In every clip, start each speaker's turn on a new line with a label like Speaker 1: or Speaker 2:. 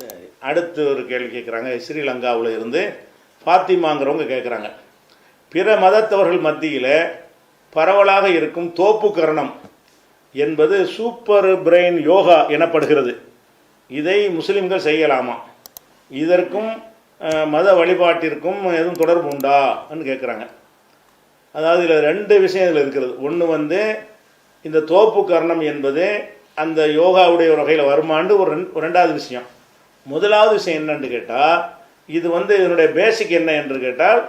Speaker 1: சரி அடுத்து ஒரு கேள்வி கேட்குறாங்க. ஸ்ரீலங்காவில் இருந்து ஃபாத்திமாங்கிறவங்க கேட்குறாங்க. பிற மதத்தவர்கள் மத்தியில் பரவலாக இருக்கும் தோப்பு கரணம் என்பது சூப்பர் பிரெயின் யோகா எனப்படுகிறது. இதை முஸ்லிம்கள் செய்யலாமா? இதற்கும் மத வழிபாட்டிற்கும் எதுவும் தொடர்பு உண்டான்னு கேட்குறாங்க. அதாவது இதில் ரெண்டு விஷயம் இதில் இருக்கிறது ஒன்று வந்து இந்த தோப்பு கரணம் என்பது அந்த யோகாவுடைய ஒரு வகையில் வருமாண்டு ஒரு ரெண்டு ஒரு ரெண்டாவது விஷயம். முதலாவது விஷயம் என்னன்னு கேட்டால் இது வந்து இதனுடைய பேசிக் என்ன என்று கேட்டால்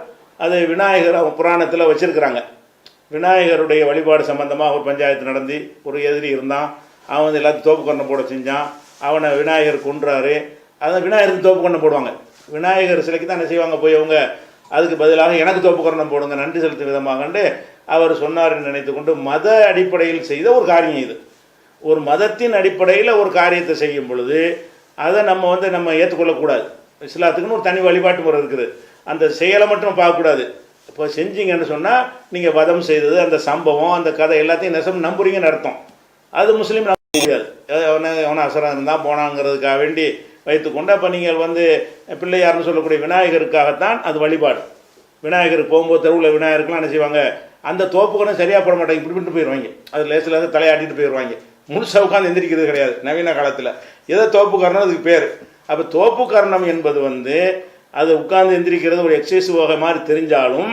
Speaker 1: அது விநாயகர் அவங்க புராணத்தில் வச்சுருக்கிறாங்க. விநாயகருடைய வழிபாடு சம்பந்தமாக ஒரு பஞ்சாயத்து நடந்து ஒரு எதிரி இருந்தான் அவன் வந்து எல்லாத்தையும் தோப்பு கொண்டை போட செஞ்சான் அவனை விநாயகர் கொன்றாரு. அதை விநாயகருக்கு தோப்பு கொண்டை போடுவாங்க. விநாயகர் சிலைக்கு தான் என்ன செய்வாங்க போய் அவங்க அதுக்கு பதிலாக எனக்கு தோப்பு கரணம் போடுங்க நன்றி செலுத்தும் விதமாகண்டு அவர் சொன்னார் என்று நினைத்து கொண்டு மத அடிப்படையில் செய்த ஒரு காரியம் இது. ஒரு மதத்தின் அடிப்படையில் ஒரு காரியத்தை செய்யும் பொழுது அதை நம்ம வந்து நம்ம ஏற்றுக்கொள்ளக்கூடாது இஸ்லாத்துக்குன்னு ஒரு தனி வழிபாட்டு முறை இருக்குது. அந்த செயலை மட்டும் பார்க்கக்கூடாது. இப்போ செஞ்சீங்கன்னு சொன்னால் நீங்கள் வதம் செய்தது அந்த சம்பவம் அந்த கதை எல்லாத்தையும் நெசம் நம்புறீங்கன்னு அர்த்தம். அது முஸ்லீம் நம்ப முடியாது. அவனை அவனை அசரம் இருந்தால் போனாங்கிறதுக்காக வேண்டி வைத்துக்கொண்டு அப்போ நீங்கள் வந்து பிள்ளையார்னு சொல்லக்கூடிய விநாயகருக்காகத்தான் அது வழிபாடு. விநாயகர் போகும்போது தெருவில் விநாயகருக்குலாம் என்ன செய்வாங்க? அந்த தோப்புக்கணும் சரியாக போட மாட்டாங்க. இப்படி பண்ணிட்டு போயிடுவாங்க. அது லேசில் தலையாட்டிட்டு போயிடுவாங்க. முழுசாக உட்காந்து எந்திரிக்கிறது கிடையாது நவீன காலத்தில். ஏதோ தோப்பு அதுக்கு பேர். அப்போ தோப்புக்காரணம் என்பது வந்து அது உட்கார்ந்து எந்திரிக்கிறது ஒரு எக்ஸசைஸ் வகை மாதிரி தெரிஞ்சாலும்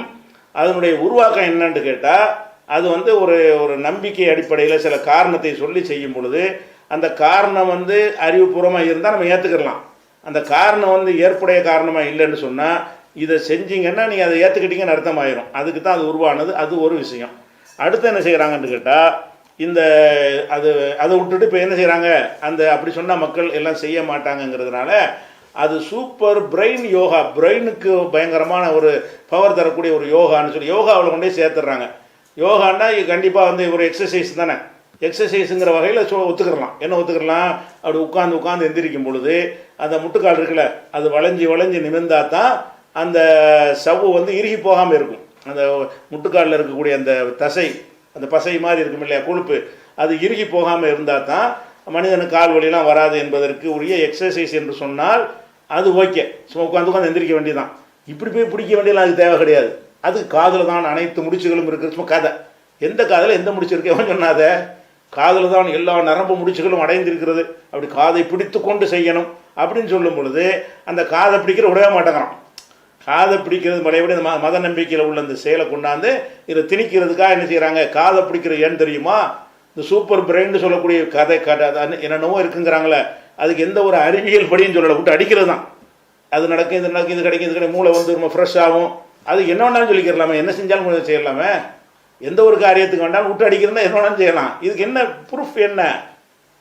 Speaker 1: அதனுடைய உருவாக்கம் என்னன்னு கேட்டால் அது வந்து ஒரு ஒரு நம்பிக்கை அடிப்படையில் சில காரணத்தை சொல்லி செய்யும் பொழுது அந்த காரணம் வந்து அறிவுபூர்வமாக இருந்தால் நம்ம ஏற்றுக்கிடலாம் அந்த காரணம் வந்து ஏற்புடைய காரணமாக இல்லைன்னு சொன்னால் இதை செஞ்சீங்கன்னா நீங்கள் அதை ஏற்றுக்கிட்டீங்கன்னு அர்த்தமாயிரும். அதுக்கு தான் அது உருவானது அது ஒரு விஷயம். அடுத்து என்ன செய்கிறாங்கன்னு கேட்டால் இந்த அது அதை விட்டுட்டு இப்போ என்ன செய்கிறாங்க அந்த அப்படி சொன்னால் மக்கள் எல்லாம் செய்ய மாட்டாங்கங்கிறதுனால அது சூப்பர் பிரெயின் யோகா. பிரெயினுக்கு பயங்கரமான ஒரு பவர் தரக்கூடிய ஒரு யோகான்னு சொல்லி யோகாவில் கொண்டே சேர்த்துடுறாங்க யோகான்னா கண்டிப்பாக வந்து ஒரு எக்ஸசைஸ் தானே. எக்ஸசைஸுங்கிற வகையில் சொ ஒத்துக்கிறலாம் என்ன ஒத்துக்கிறலாம் அப்படி உட்காந்து உட்காந்து எந்திரிக்கும் பொழுது அந்த முட்டுக்கால் இருக்குல்ல அது வளைஞ்சி வளைஞ்சி நிமிர்ந்தா தான் அந்த சவ்வு வந்து இறுகி போகாமல் இருக்கும். அந்த முட்டுக்காலில் இருக்கக்கூடிய அந்த தசை அந்த பசை மாதிரி இருக்கும் இல்லையா கொழுப்பு. அது இறுகி போகாமல் இருந்தால் தான் மனிதனுக்கு கால் வலியெல்லாம் வராது என்பதற்கு உரிய எக்ஸசைஸ் என்று சொன்னால் அது ஓகே. சும்மா உட்காந்து உட்காந்து எந்திரிக்க வேண்டியதான் இப்படி போய் பிடிக்க வேண்டியலாம் அது தேவை கிடையாது. அது காதில் தான் அனைத்து முடிச்சுகளும் இருக்கிற சும்மா கதை. எந்த காதில் எந்த முடிச்சு இருக்கவன் சொன்னாத? காதில் தான் எல்லா நரம்பு முடிச்சுகளும் அடைந்திருக்கிறது. அப்படி காதை பிடித்து கொண்டு செய்யணும் அப்படின்னு சொல்லும் பொழுது அந்த காதை பிடிக்கிற விடவே மாட்டேங்கிறான். காதை பிடிக்கிறது மலையபடி இந்த ம- மத நம்பிக்கையில் உள்ள இந்த செயலை கொண்டாந்து இதை திணிக்கிறதுக்காக என்ன செய்கிறாங்க காதை பிடிக்கிறது ஏன்னு தெரியுமா? இந்த சூப்பர் பிரெயின் சொல்லக்கூடிய கதை கதை என்னென்னவோ இருக்குங்கிறாங்களே. அதுக்கு எந்த ஒரு அறிவியல் படியும் சொல்லலை. விட்டு அடிக்கிறது தான் அது நடக்கும் இது நடக்கும் இது கிடைக்கும் இது கிடைக்கும். மூளை வந்து ரொம்ப ஃப்ரெஷ் ஆகும். அது என்ன வேணாலும் சொல்லிக்கிறலாமே. என்ன செஞ்சாலும் கொஞ்சம் செய்யலாமே. எந்த ஒரு காரியத்துக்கு வேண்டாலும் விட்டு அடிக்கிறதுனா என்ன வேணாலும் செய்யலாம். இதுக்கு என்ன ப்ரூஃப் என்ன?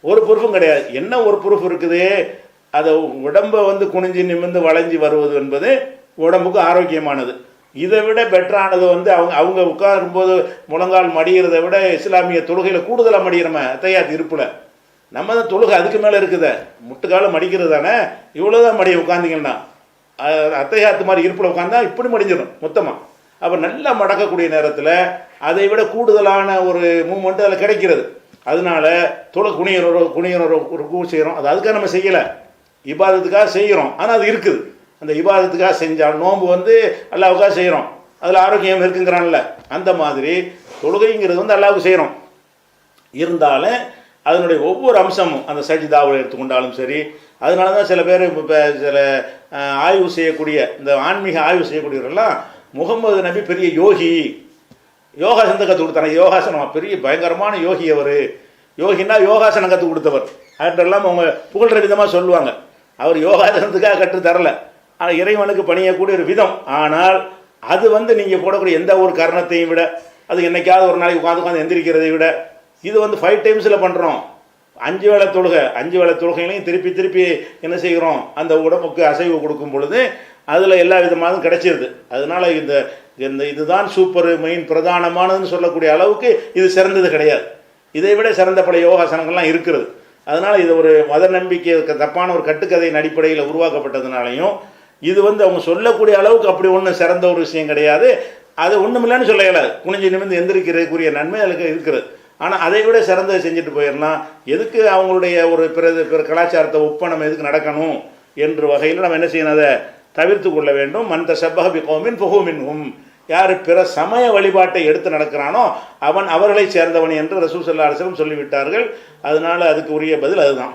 Speaker 1: ஒரு ப்ரூஃபும் கிடையாது. என்ன ஒரு ப்ரூஃப் இருக்குது? அதை உடம்பை வந்து குனிஞ்சு நிமிர்ந்து வளைஞ்சு வருவது என்பது உடம்புக்கு ஆரோக்கியமானது. இதை விட பெட்டரானது வந்து அவங்க அவங்க உட்காரும்போது முழங்கால் மடிகிறத விட இஸ்லாமிய தொழுகையில் கூடுதலாக மடிகிறோமே அத்தையாத் இருப்பில். நம்ம தான் தொழுகை அதுக்கு மேலே இருக்குதே. முட்டுக்கால மடிக்கிறது தானே? இவ்வளோ தான் மடிய உட்காந்திங்கன்னா. அத்தையாத்து மாதிரி இருப்பில் உட்காந்தா இப்படி மடிஞ்சிடும் மொத்தமாக அப்போ நல்லா மடக்கக்கூடிய நேரத்தில் அதை விட கூடுதலான ஒரு மூமெண்ட் அதில் கிடைக்கிறது. அதனால தொழு குனியனோட குனியனோட ஒரு கூ செய்கிறோம் அது அதுக்காக நம்ம செய்யலை. இபாதத்துக்காக செய்கிறோம் ஆனால் அது இருக்குது. அந்த விவாதத்துக்காக செஞ்சால் நோன்பு வந்து அல்லாவுக்காக செய்கிறோம் அதில் ஆரோக்கியம் இருக்குங்கிறான்ல. அந்த மாதிரி தொழுகைங்கிறது வந்து அல்லாவுக்கு செய்கிறோம் இருந்தாலும் அதனுடைய ஒவ்வொரு அம்சமும் அந்த சஜிதாவில் எடுத்துக்கொண்டாலும் சரி அதனால தான் சில பேர் இப்போ சில ஆய்வு செய்யக்கூடிய இந்த ஆன்மீக ஆய்வு செய்யக்கூடியவர்கள்லாம் முகமது நபி பெரிய யோகி. யோகாசனத்தை கற்றுக் கொடுத்தாங்க. யோகாசனம் பெரிய பயங்கரமான யோகி அவர். யோகின்னா யோகாசனம் கற்றுக் கொடுத்தவர். அதெல்லாம் அவங்க புகழ்ற விதமாக சொல்லுவாங்க. அவர் யோகாசனத்துக்காக கற்று தரலை. ஆனால் இறைவனுக்கு பணியக்கூடிய ஒரு விதம். ஆனால் அது வந்து நீங்கள் போடக்கூடிய எந்த ஒரு காரணத்தையும் விட அது என்றைக்காவது ஒரு நாளைக்கு உட்காந்து உட்காந்து எந்திரிக்கிறதை விட இது வந்து ஃபைவ் டைம்ஸில் பண்ணுறோம் அஞ்சு வேளை தொழுகை அஞ்சு வேளை தொழுகைகளையும் திருப்பி திருப்பி என்ன செய்கிறோம்? அந்த உடம்புக்கு அசைவு கொடுக்கும் பொழுது அதில் எல்லா விதமானதும் கிடைச்சிருது. அதனால இந்த இந்த இதுதான் சூப்பர் மெயின் பிரதானமானதுன்னு சொல்லக்கூடிய அளவுக்கு இது சிறந்தது கிடையாது. இதை விட சிறந்த பல யோகாசனங்கள்லாம் இருக்கிறது. அதனால் இது ஒரு மத நம்பிக்கை தப்பான ஒரு கட்டுக்கதையின் அடிப்படையில் உருவாக்கப்பட்டதுனாலையும் இது வந்து அவங்க சொல்லக்கூடிய அளவுக்கு அப்படி ஒன்றும் சிறந்த ஒரு விஷயம் கிடையாது. அது ஒன்றுமில்லைன்னு சொல்ல இயலாது குனிஞ்சு நிமிர்ந்து எந்திரிக்கிறதுக்குரிய நன்மை அதுக்கு இருக்கிறது ஆனால் அதை விட சிறந்ததை செஞ்சுட்டு போயிடலாம். எதுக்கு அவங்களுடைய ஒரு பிற பிற கலாச்சாரத்தை ஒப்பனம் எதுக்கு நடக்கணும் என்ற வகையில் நம்ம என்ன செய்யணும்? அதை தவிர்த்து கொள்ள வேண்டும். மந்த செப்பகபி கோமின் புகோமின்ஹும் யார் பிற சமய வழிபாட்டை எடுத்து நடக்கிறானோ அவன் அவர்களை சேர்ந்தவன் என்று ரசூல் சல்லா அலிஸ்லம் சொல்லிவிட்டார்கள். அதனால் அதுக்கு உரிய பதில் அதுதான்.